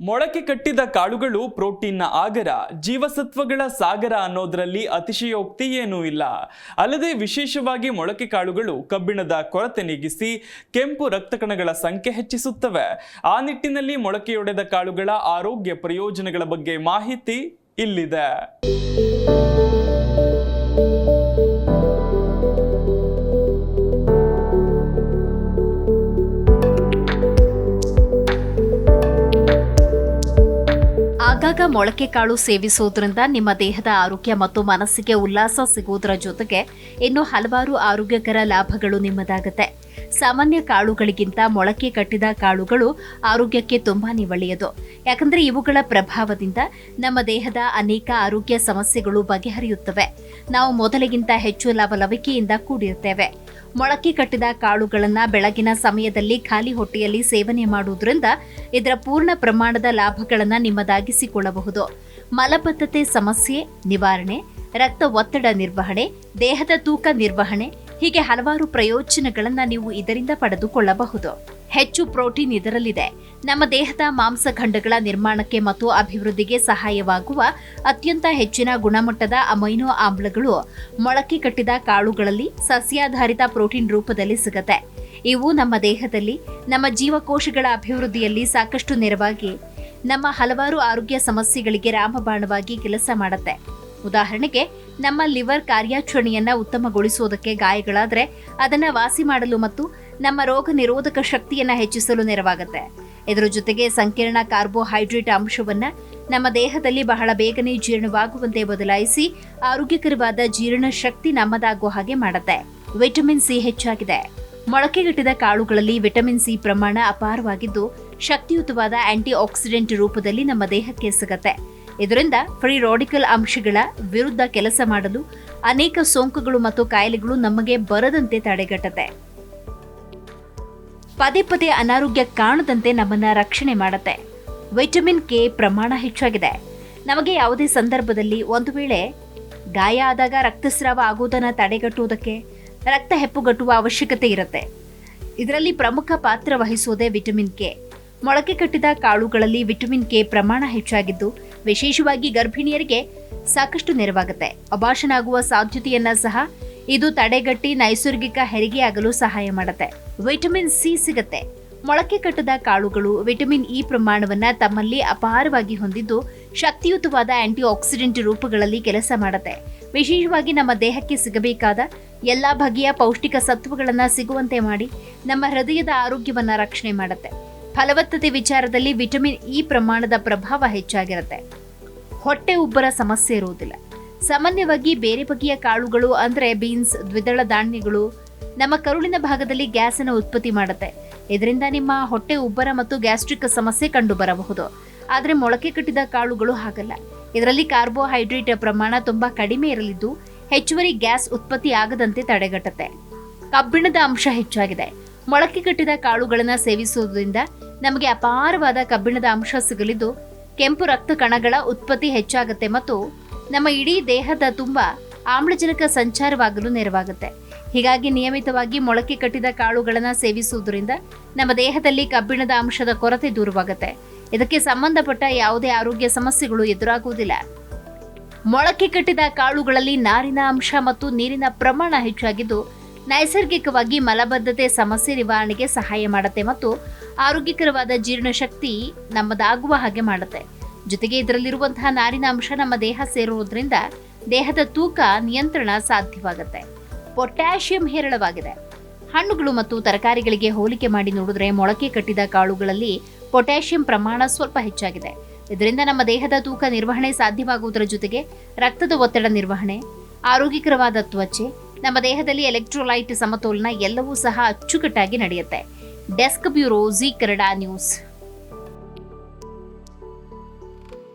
ಮೊಳಕೆ ಕಟ್ಟಿದ ಕಾಳುಗಳು ಪ್ರೋಟೀನ್ನ ಆಗರ, ಜೀವಸತ್ವಗಳ ಸಾಗರ ಅನ್ನೋದರಲ್ಲಿ ಅತಿಶಯೋಕ್ತಿ ಏನೂ ಇಲ್ಲ. ಅಲ್ಲದೆ ವಿಶೇಷವಾಗಿ ಮೊಳಕೆ ಕಾಳುಗಳು ಕಬ್ಬಿಣದ ಕೊರತೆ ನೀಗಿಸಿ ಕೆಂಪು ರಕ್ತ ಕಣಗಳ ಸಂಖ್ಯೆ ಹೆಚ್ಚಿಸುತ್ತವೆ. ಆ ನಿಟ್ಟಿನಲ್ಲಿ ಮೊಳಕೆಯೊಡೆದ ಕಾಳುಗಳ ಆರೋಗ್ಯ ಪ್ರಯೋಜನಗಳ ಬಗ್ಗೆ ಮಾಹಿತಿ ಇಲ್ಲಿದೆ. ಆಗಾಗ ಮೊಳಕೆ ಕಾಳು ಸೇವಿಸುವುದರಿಂದ ನಿಮ್ಮ ದೇಹದ ಆರೋಗ್ಯ ಮತ್ತು ಮನಸ್ಸಿಗೆ ಉಲ್ಲಾಸ ಸಿಗುವುದರ ಜೊತೆಗೆ ಇನ್ನು ಹಲವಾರು ಆರೋಗ್ಯಕರ ಲಾಭಗಳು ನಿಮ್ಮದಾಗುತ್ತೆ. ಸಾಮಾನ್ಯ ಕಾಳುಗಳಿಗಿಂತ ಮೊಳಕೆ ಕಟ್ಟಿದ ಕಾಳುಗಳು ಆರೋಗ್ಯಕ್ಕೆ ತುಂಬಾನೇ ಒಳ್ಳೆಯದು. ಯಾಕಂದ್ರೆ ಇವುಗಳ ಪ್ರಭಾವದಿಂದ ನಮ್ಮ ದೇಹದ ಅನೇಕ ಆರೋಗ್ಯ ಸಮಸ್ಯೆಗಳು ಬಗೆಹರಿಯುತ್ತವೆ. ನಾವು ಮೊದಲಿಗಿಂತ ಹೆಚ್ಚು ಲವಲವಿಕೆಯಿಂದ ಕೂಡಿರುತ್ತೇವೆ. ಮೊಳಕೆ ಕಟ್ಟಿದ ಕಾಳುಗಳನ್ನು ಬೆಳಗಿನ ಸಮಯದಲ್ಲಿ ಖಾಲಿ ಹೊಟ್ಟೆಯಲ್ಲಿ ಸೇವನೆ ಮಾಡುವುದರಿಂದ ಇದರ ಪೂರ್ಣ ಪ್ರಮಾಣದ ಲಾಭಗಳನ್ನು ನಿಮ್ಮದಾಗಿಸಿಕೊಳ್ಳಬಹುದು. ಮಲಬದ್ಧತೆ ಸಮಸ್ಯೆ ನಿವಾರಣೆ, ರಕ್ತ ಒತ್ತಡ ನಿರ್ವಹಣೆ, ದೇಹದ ತೂಕ ನಿರ್ವಹಣೆ ಹೀಗೆ ಹಲವಾರು ಪ್ರಯೋಜನಗಳನ್ನ ನೀವು ಇದರಿಂದ ಪಡೆದುಕೊಳ್ಳಬಹುದು. ಹೆಚ್ಚು ಪ್ರೋಟೀನ್ ಇದರಲ್ಲಿದೆ. ನಮ್ಮ ದೇಹದ ಮಾಂಸಖಂಡಗಳ ನಿರ್ಮಾಣಕ್ಕೆ ಮತ್ತು ಅಭಿವೃದ್ಧಿಗೆ ಸಹಾಯವಾಗುವ ಅತ್ಯಂತ ಹೆಚ್ಚಿನ ಗುಣಮಟ್ಟದ ಅಮೈನೋ ಆಮ್ಲಗಳು ಮೊಳಕೆ ಕಟ್ಟಿದ ಕಾಳುಗಳಲ್ಲಿ ಸಸ್ಯಾಧಾರಿತ ಪ್ರೋಟೀನ್ ರೂಪದಲ್ಲಿ ಸಿಗುತ್ತೆ. ಇವು ನಮ್ಮ ದೇಹದಲ್ಲಿ, ನಮ್ಮ ಜೀವಕೋಶಗಳ ಅಭಿವೃದ್ಧಿಯಲ್ಲಿ ಸಾಕಷ್ಟು ನೆರವಾಗಿ ನಮ್ಮ ಹಲವಾರು ಆರೋಗ್ಯ ಸಮಸ್ಯೆಗಳಿಗೆ ರಾಮಬಾಣವಾಗಿ ಕೆಲಸ ಮಾಡುತ್ತೆ. ಉದಾಹರಣೆಗೆ, ನಮ್ಮ ಲಿವರ್ ಕಾರ್ಯಾಚರಣೆಯನ್ನ ಉತ್ತಮಗೊಳಿಸುವುದಕ್ಕೆ ಗಾಯಗಳಾದರೆ ಅದನ್ನ ವಾಸಿ ಮಾಡಲು ಮತ್ತು ನಮ್ಮ ರೋಗ ನಿರೋಧಕ ಶಕ್ತಿಯನ್ನ ಹೆಚ್ಚಿಸಲು ನೆರವಾಗುತ್ತೆ. ಇದರ ಜೊತೆಗೆ ಸಂಕೀರ್ಣ ಕಾರ್ಬೋಹೈಡ್ರೇಟ್ ಅಂಶವನ್ನ ನಮ್ಮ ದೇಹದಲ್ಲಿ ಬಹಳ ಬೇಗನೆ ಜೀರ್ಣವಾಗುವಂತೆ ಬದಲಾಯಿಸಿ ಆರೋಗ್ಯಕರವಾದ ಜೀರ್ಣ ಶಕ್ತಿ ನಮ್ಮದಾಗುವ ಹಾಗೆ ಮಾಡುತ್ತೆ. ವಿಟಮಿನ್ ಸಿ ಹೆಚ್ಚಾಗಿದೆ. ಮೊಳಕೆಗಟ್ಟಿದ ಕಾಳುಗಳಲ್ಲಿ ವಿಟಮಿನ್ ಸಿ ಪ್ರಮಾಣ ಅಪಾರವಾಗಿದ್ದು, ಶಕ್ತಿಯುತವಾದ ಆಂಟಿ ಆಕ್ಸಿಡೆಂಟ್ ರೂಪದಲ್ಲಿ ನಮ್ಮ ದೇಹಕ್ಕೆ ಸಿಗತ್ತೆ. ಇದರಿಂದ ಫ್ರೀ ರಾಡಿಕಲ್ ಅಂಶಗಳ ವಿರುದ್ಧ ಕೆಲಸ ಮಾಡಲು ಅನೇಕ ಸೋಂಕುಗಳು ಮತ್ತು ಕಾಯಿಲೆಗಳು ನಮಗೆ ಬರದಂತೆ ತಡೆಗಟ್ಟತೆ ಪದೇ ಪದೇ ಅನಾರೋಗ್ಯ ಕಾಣದಂತೆ ನಮ್ಮನ್ನ ರಕ್ಷಣೆ ಮಾಡುತ್ತೆ. ವಿಟಮಿನ್ ಕೆ ಪ್ರಮಾಣ ಹೆಚ್ಚಾಗಿದೆ. ನಮಗೆ ಯಾವುದೇ ಸಂದರ್ಭದಲ್ಲಿ ಒಂದು ವೇಳೆ ಗಾಯ ಆದಾಗ ರಕ್ತಸ್ರಾವ ಆಗುವುದನ್ನು ತಡೆಗಟ್ಟುವುದಕ್ಕೆ ರಕ್ತ ಹೆಪ್ಪುಗಟ್ಟುವ ಅವಶ್ಯಕತೆ ಇರುತ್ತೆ. ಇದರಲ್ಲಿ ಪ್ರಮುಖ ಪಾತ್ರ ವಹಿಸುವುದೇ ವಿಟಮಿನ್ ಕೆ ಮೊಳಕೆ ಕಟ್ಟಿದ ಕಾಳುಗಳಲ್ಲಿ ವಿಟಮಿನ್ ಕೆ ಪ್ರಮಾಣ ಹೆಚ್ಚಾಗಿದ್ದು ವಿಶೇಷವಾಗಿ ಗರ್ಭಿಣಿಯರಿಗೆ ಸಾಕಷ್ಟು ನೆರವಾಗುತ್ತೆ. ಅಭಾಷಣ ಆಗುವ ಸಾಧ್ಯತೆಯನ್ನ ಸಹ ಇದು ತಡೆಗಟ್ಟಿ ನೈಸರ್ಗಿಕ ಹೆರಿಗೆಯಾಗಲು ಸಹಾಯ ಮಾಡುತ್ತೆ. ವಿಟಮಿನ್ ಸಿ ಸಿಗುತ್ತೆ. ಮೊಳಕೆ ಕಟ್ಟದ ಕಾಳುಗಳು ವಿಟಮಿನ್ ಇ ಪ್ರಮಾಣವನ್ನ ತಮ್ಮಲ್ಲಿ ಅಪಾರವಾಗಿ ಹೊಂದಿದ್ದು ಶಕ್ತಿಯುತವಾದ ಆಂಟಿ ಆಕ್ಸಿಡೆಂಟ್ ರೂಪಗಳಲ್ಲಿ ಕೆಲಸ ಮಾಡುತ್ತೆ. ವಿಶೇಷವಾಗಿ ನಮ್ಮ ದೇಹಕ್ಕೆ ಸಿಗಬೇಕಾದ ಎಲ್ಲಾ ಬಗೆಯ ಪೌಷ್ಟಿಕ ಸತ್ವಗಳನ್ನ ಸಿಗುವಂತೆ ಮಾಡಿ ನಮ್ಮ ಹೃದಯದ ಆರೋಗ್ಯವನ್ನ ರಕ್ಷಣೆ ಮಾಡುತ್ತೆ. ಫಲವತ್ತತೆ ವಿಚಾರದಲ್ಲಿ ವಿಟಮಿನ್ ಇ ಪ್ರಮಾಣದ ಪ್ರಭಾವ ಹೆಚ್ಚಾಗಿರುತ್ತೆ. ಹೊಟ್ಟೆ ಉಬ್ಬರ ಸಮಸ್ಯೆ ಇರುವುದಿಲ್ಲ. ಸಾಮಾನ್ಯವಾಗಿ ಬೇರೆ ಬಗೆಯ ಕಾಳುಗಳು ಅಂದ್ರೆ ಬೀನ್ಸ್, ದ್ವಿದಳ ಧಾನ್ಯಗಳು ನಮ್ಮ ಕರುಳಿನ ಭಾಗದಲ್ಲಿ ಗ್ಯಾಸ್ ಅನ್ನು ಉತ್ಪತ್ತಿ ಮಾಡುತ್ತೆ. ಇದರಿಂದ ನಿಮ್ಮ ಹೊಟ್ಟೆ ಉಬ್ಬರ ಮತ್ತು ಗ್ಯಾಸ್ಟ್ರಿಕ್ ಸಮಸ್ಯೆ ಕಂಡು ಬರಬಹುದು ಆದರೆ ಮೊಳಕೆ ಕಟ್ಟಿದ ಕಾಳುಗಳು ಹಾಗಲ್ಲ. ಇದರಲ್ಲಿ ಕಾರ್ಬೋಹೈಡ್ರೇಟ್ ಪ್ರಮಾಣ ತುಂಬಾ ಕಡಿಮೆ ಇರಲಿದ್ದು ಹೆಚ್ಚುವರಿ ಗ್ಯಾಸ್ ಉತ್ಪತ್ತಿ ಆಗದಂತೆ ತಡೆಗಟ್ಟುತ್ತೆ. ಕಬ್ಬಿಣದ ಅಂಶ ಹೆಚ್ಚಾಗಿದೆ. ಮೊಳಕೆ ಕಟ್ಟಿದ ಕಾಳುಗಳನ್ನು ಸೇವಿಸುವುದರಿಂದ ನಮಗೆ ಅಪಾರವಾದ ಕಬ್ಬಿಣದ ಅಂಶ ಸಿಗಲಿದ್ದು ಕೆಂಪು ರಕ್ತ ಕಣಗಳ ಉತ್ಪತ್ತಿ ಹೆಚ್ಚಾಗುತ್ತೆ ಮತ್ತು ನಮ್ಮ ಇಡೀ ದೇಹದ ತುಂಬ ಆಮ್ಲಜನಕ ಸಂಚಾರವಾಗಲು ನೆರವಾಗುತ್ತೆ. ಹೀಗಾಗಿ ನಿಯಮಿತವಾಗಿ ಮೊಳಕೆ ಕಟ್ಟಿದ ಕಾಳುಗಳನ್ನು ಸೇವಿಸುವುದರಿಂದ ನಮ್ಮ ದೇಹದಲ್ಲಿ ಕಬ್ಬಿಣದ ಅಂಶದ ಕೊರತೆ ದೂರವಾಗುತ್ತೆ. ಇದಕ್ಕೆ ಸಂಬಂಧಪಟ್ಟ ಯಾವುದೇ ಆರೋಗ್ಯ ಸಮಸ್ಯೆಗಳು ಎದುರಾಗುವುದಿಲ್ಲ. ಮೊಳಕೆ ಕಟ್ಟಿದ ಕಾಳುಗಳಲ್ಲಿ ನಾರಿನ ಅಂಶ ಮತ್ತು ನೀರಿನ ಪ್ರಮಾಣ ಹೆಚ್ಚಾಗಿದ್ದು ನೈಸರ್ಗಿಕವಾಗಿ ಮಲಬದ್ಧತೆ ಸಮಸ್ಯೆ ನಿವಾರಣೆಗೆ ಸಹಾಯ ಮಾಡುತ್ತೆ ಮತ್ತು ಆರೋಗ್ಯಕರವಾದ ಜೀರ್ಣಶಕ್ತಿ ನಮ್ಮದಾಗುವ ಹಾಗೆ ಮಾಡುತ್ತೆ. ಜೊತೆಗೆ ಇದರಲ್ಲಿರುವಂತಹ ನಾರಿನ ಅಂಶ ನಮ್ಮ ದೇಹ ಸೇರುವುದರಿಂದ ದೇಹದ ತೂಕ, ನಿಯಂತ್ರಣ ಸಾಧ್ಯವಾಗುತ್ತೆ. ಪೊಟ್ಯಾಷಿಯಂ ಹೇರಳವಾಗಿದೆ. ಹಣ್ಣುಗಳು ಮತ್ತು ತರಕಾರಿಗಳಿಗೆ ಹೋಲಿಕೆ ಮಾಡಿ ನೋಡಿದ್ರೆ ಮೊಳಕೆ ಕಟ್ಟಿದ ಕಾಳುಗಳಲ್ಲಿ ಪೊಟ್ಯಾಷಿಯಂ ಪ್ರಮಾಣ ಸ್ವಲ್ಪ ಹೆಚ್ಚಾಗಿದೆ. ಇದರಿಂದ ನಮ್ಮ ದೇಹದ ತೂಕ ನಿರ್ವಹಣೆ ಸಾಧ್ಯವಾಗುವುದರ ಜೊತೆಗೆ ರಕ್ತದ ಒತ್ತಡ ನಿರ್ವಹಣೆ, ಆರೋಗ್ಯಕರವಾದ ತ್ವಚೆ, ನಮ್ಮ ದೇಹದಲ್ಲಿ ಎಲೆಕ್ಟ್ರೋಲೈಟ್ ಸಮತೋಲನ ಎಲ್ಲವೂ ಸಹ ಅಚ್ಚುಕಟ್ಟಾಗಿ ನಡೆಯುತ್ತೆ. डेस्क ब्यूरो जी करडा न्यूज़